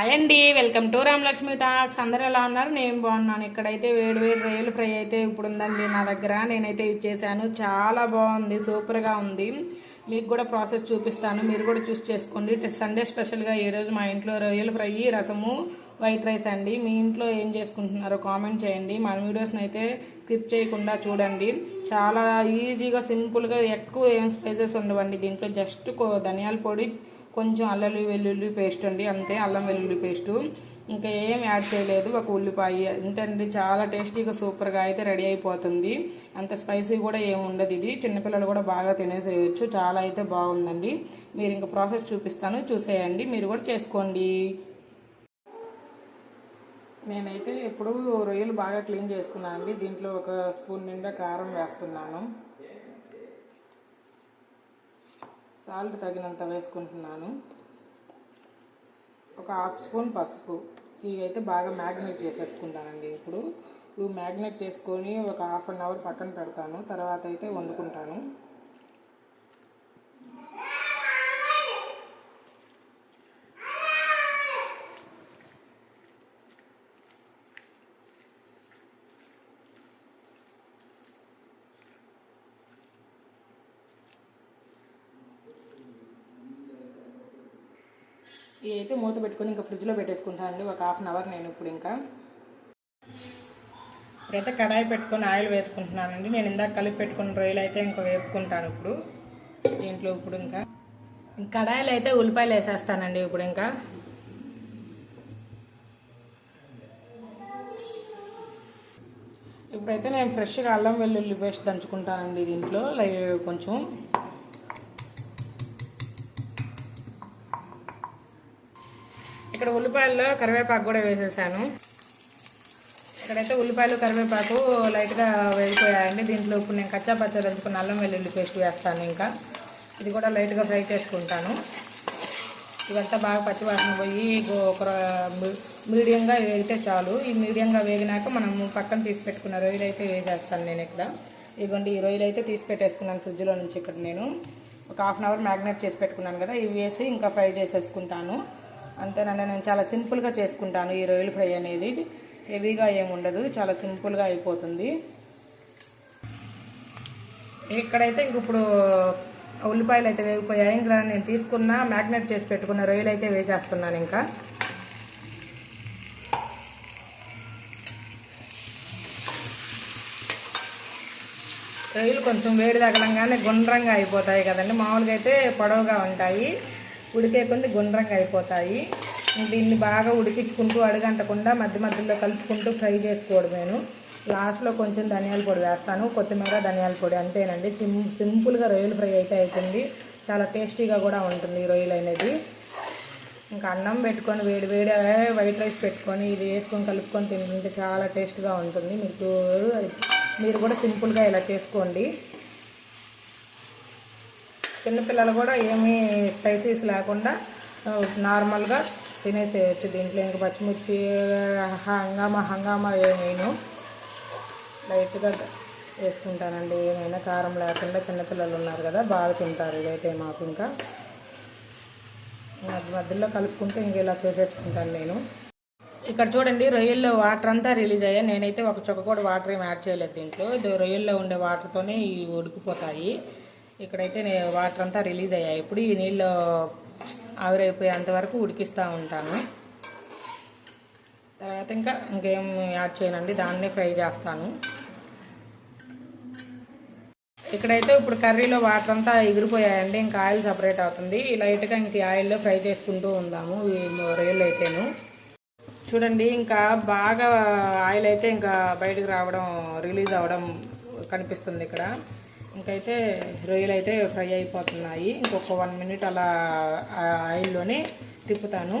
Hi అండి welcome to Ramalakshmi talks. అందరూ ఎలా ఉన్నారు? నేను బాగున్నాను. ఇక్కడైతే వేడి వేడి రొయ్యలు ఫ్రై అయితే ఇప్పుడు ఉందండి నా దగ్గర. నేనైతే ఇచ్చేసాను చాలా బాగుంది సూపర్గా ఉంది. మీకు కూడా ప్రాసెస్ చూపిస్తాను. మీరు కూడా చూస్ చేసుకోండి. సండే స్పెషల్గా ఈ రోజు మా ఇంట్లో రొయ్యలు ఫ్రై రసము వైట్ రైస్ అండి. మీ ఇంట్లో ఏం చేసుకుంటున్నారో కామెంట్ చేయండి. మన వీడియోస్ని అయితే స్కిప్ చేయకుండా చూడండి. చాలా ఈజీగా సింపుల్గా ఎక్కువ ఏం స్పైసెస్ ఉండవండి దీంట్లో. జస్ట్ ధనియాల పొడి కొంచెం అల్లం వెల్లుల్లి పేస్ట్ అండి అంతే అల్లం వెల్లుల్లి పేస్టు. ఇంకా ఏం యాడ్ చేయలేదు ఒక ఉల్లిపాయ. ఇంతండి చాలా టేస్టీగా సూపర్గా అయితే రెడీ అయిపోతుంది. అంత స్పైసీ కూడా ఏమి ఉండదు ఇది. చిన్నపిల్లలు కూడా బాగా తినేసేయచ్చు. చాలా అయితే బాగుందండి. మీరు ఇంకా ప్రాసెస్ చూపిస్తాను. చూసేయండి. మీరు కూడా చేసుకోండి. నేనైతే ఎప్పుడు రొయ్యలు బాగా క్లీన్ చేసుకున్నాను అండి దీంట్లో ఒక స్పూన్ నిండా కారం వేస్తున్నాను. సాల్ట్ తగినంత వేసుకుంటున్నాను. ఒక హాఫ్ స్పూన్ పసుపు. ఇవి అయితే బాగా మ్యాగ్నేట్ చేసేసుకుంటానండి ఇప్పుడు. ఇవి మ్యాగ్నేట్ చేసుకొని ఒక హాఫ్ అన్ అవర్ పక్కన పెడతాను. తర్వాత అయితే వండుకుంటాను. ఇవి అయితే మూత పెట్టుకొని ఇంకా ఫ్రిడ్జ్లో పెట్టేసుకుంటానండి ఒక హాఫ్ అన్ అవర్ నేను ఇప్పుడు ఇంకా. ఇప్పుడైతే కడాయి పెట్టుకొని ఆయిల్ వేసుకుంటున్నానండి. నేను ఇందాక కలిపి పెట్టుకున్న రొయ్యలు అయితే ఇంకా వేపుకుంటాను ఇప్పుడు. దీంట్లో ఇప్పుడు ఇంకా. కడాయిలు అయితే ఉల్లిపాయలు వేసేస్తానండి ఇప్పుడు ఇంకా. ఇప్పుడైతే నేను ఫ్రెష్గా అల్లం వెల్లుల్లి పేస్ట్ దంచుకుంటానండి దీంట్లో. లై కొంచెం. ఇక్కడ ఉల్లిపాయల్లో కరివేపాకు కూడా వేసేసాను. ఇక్కడైతే ఉల్లిపాయలు కరివేపాకు లైట్గా వేగిపోయాయండి. దీంట్లో ఇప్పుడు నేను కచ్చా పచ్చ దంచుకున్న అల్లం వెల్లుల్లి పేస్ట్ వేస్తాను ఇంకా. ఇది కూడా లైట్గా ఫ్రై చేసుకుంటాను. ఇదంతా బాగా పచ్చివాసన పోయి ఒక మీడియంగా వేగితే చాలు. ఈ మీడియంగా వేగినాక మనం పక్కన తీసి పెట్టుకున్న రొయ్యలు అయితే వేసేస్తాను నేను ఇక్కడ. ఇదిగోండి ఈ రొయ్యలు అయితే తీసి పెట్టేసుకున్నాను ఫ్రిడ్జ్లో నుంచి ఇక్కడ నేను. ఒక హాఫ్ అన్ అవర్ మ్యాగ్నేట్ చేసి పెట్టుకున్నాను కదా ఇవి వేసి ఇంకా ఫ్రై చేసేసుకుంటాను. అంతేనండి నేను చాలా సింపుల్గా చేసుకుంటాను ఈ రొయ్యలు ఫ్రై అనేది. హెవీగా ఏముండదు చాలా సింపుల్గా అయిపోతుంది. ఇక్కడైతే ఇంక ఇప్పుడు ఉల్లిపాయలు అయితే వేగిపోయాయి. ఇంకా నేను తీసుకున్న మ్యాగ్నెట్ చేసి పెట్టుకున్న రొయ్యలు అయితే వేసేస్తున్నాను ఇంకా. రొయ్యలు కొంచెం వేడి తగలంగానే గుండ్రంగా అయిపోతాయి కదండి. మామూలుగా అయితే పొడవుగా ఉంటాయి. ఉడికే కొంది గుండ్రంగా అయిపోతాయి. దీన్ని బాగా ఉడికించుకుంటూ అడుగంటకుండా మధ్య మధ్యలో కలుపుకుంటూ ఫ్రై చేసుకోవడం నేను లాస్ట్లో కొంచెం ధనియాల పొడి వేస్తాను. కొత్తిమీర ధనియాల పొడి అంతేనండి. సింపుల్గా రొయ్యలు ఫ్రై అయితే అవుతుంది చాలా టేస్టీగా కూడా ఉంటుంది రొయ్యలు అనేది. ఇంకా అన్నం పెట్టుకొని వేడి వేడి వైట్ రైస్ పెట్టుకొని ఇది వేసుకొని కలుపుకొని తింటుంటే చాలా టేస్ట్గా ఉంటుంది. మీకు మీరు కూడా సింపుల్గా ఇలా చేసుకోండి. చిన్నపిల్లలు కూడా ఏమీ స్పైసీస్ లేకుండా నార్మల్గా తినేసేయచ్చు దీంట్లో. ఇంకా పచ్చిమిర్చి హంగామా హంగామా ఏమేను లైట్గా వేసుకుంటానండి. ఏమైనా కారం లేకుండా చిన్నపిల్లలు ఉన్నారు కదా బాగా తింటారు ఇదైతే మాకు ఇంకా. మధ్య మధ్యలో కలుపుకుంటే ఇంక ఇలా చేసేసుకుంటాను నేను. ఇక్కడ చూడండి రొయ్యల్లో వాటర్ అంతా రిలీజ్ అయ్యాయి. నేనైతే ఒక చొక్క కూడా వాటర్ ఏమి యాడ్ చేయలేదు దీంట్లో. ఇది రొయ్యల్లో ఉండే వాటర్తోనే ఇవి ఉడికిపోతాయి. ఇక్కడైతే నేను వాటర్ అంతా రిలీజ్ అయ్యాయి. ఇప్పుడు ఈ నీళ్ళు ఆవిరైపోయేంత వరకు ఉడికిస్తూ ఉంటాను. తర్వాత ఇంకా ఇంకేం యాడ్ చేయనండి దాన్నే ఫ్రై చేస్తాను. ఇక్కడైతే ఇప్పుడు కర్రీలో వాటర్ అంతా ఎగిరిపోయాయండి ఇంకా ఆయిల్ సపరేట్ అవుతుంది. లైట్గా ఇంక ఆయిల్లో ఫ్రై చేసుకుంటూ ఉందాము ఈ రొయ్యలు అయితేను. చూడండి ఇంకా బాగా ఆయిల్ అయితే ఇంకా బయటకు రావడం రిలీజ్ అవ్వడం కనిపిస్తుంది ఇక్కడ. ఇంకైతే రొయ్యలు అయితే ఫ్రై అయిపోతున్నాయి. ఇంకొక వన్ మినిట్ అలా ఆయిల్లోనే తిప్పుతాను.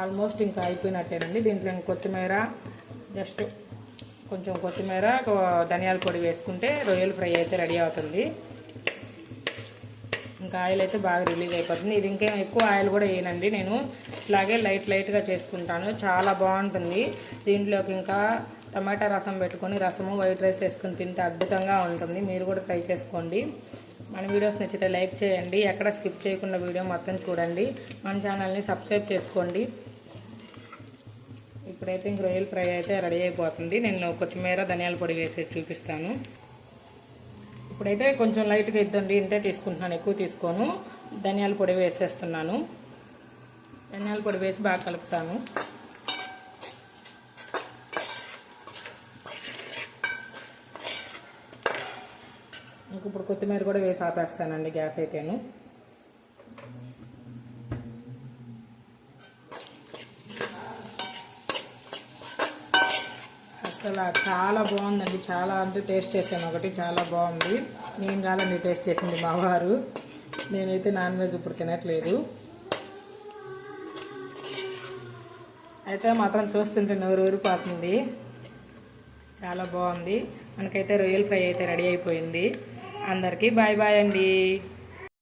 ఆల్మోస్ట్ ఇంకా అయిపోయినట్టేనండి. దీంట్లో కొత్తిమీర జస్ట్ కొంచెం కొత్తిమీర ధనియాల పొడి వేసుకుంటే రొయ్యలు ఫ్రై అయితే రెడీ అవుతుంది. ఇంకా ఆయిల్ అయితే బాగా రిలీజ్ అయిపోతుంది. ఇది ఇంకేం ఎక్కువ ఆయిల్ కూడా వేయనండి నేను. ఇట్లాగే లైట్ లైట్గా చేసుకుంటాను. చాలా బాగుంటుంది. దీంట్లోకి ఇంకా టమాటా రసం పెట్టుకొని రసము వైట్ రైస్ వేసుకొని తింటే అద్భుతంగా ఉంటుంది. మీరు కూడా ట్రై చేసుకోండి. మన వీడియోస్ నచ్చితే లైక్ చేయండి. ఎక్కడ స్కిప్ చేయకుండా వీడియో మొత్తం చూడండి. మన ఛానల్ని సబ్స్క్రైబ్ చేసుకోండి. ఇప్పుడైతే ఇంక రొయ్యల ఫ్రై అయితే రెడీ అయిపోతుంది. నేను కొత్తిమీర ధనియాల పొడి వేసి చూపిస్తాను. ఇప్పుడైతే కొంచెం లైట్గా ఇద్దండి. ఇంతే తీసుకుంటున్నాను. ఎక్కువ తీసుకోను. ధనియాల పొడి వేసేస్తున్నాను. ధనియాల పొడి వేసి బాగా కలుపుతాను. ఇంక ఇప్పుడు కొత్తిమీర కూడా వేసి ఆపేస్తానండి గ్యాస్ అయితేను. అసలు చాలా బాగుందండి. చాలా అంటే టేస్ట్ చేశాను ఒకటి చాలా బాగుంది. నేను కాదండి టేస్ట్ చేసింది మా వారు. నేనైతే నాన్ వెజ్ ఇప్పుడు తినట్లేదు. అయితే మాత్రం చూస్తుంటే నోరు ఊరిపోతుంది. చాలా బాగుంది. మనకైతే రొయ్యల ఫ్రై అయితే రెడీ అయిపోయింది. అందరికీ బాయ్ బాయ్ అండి.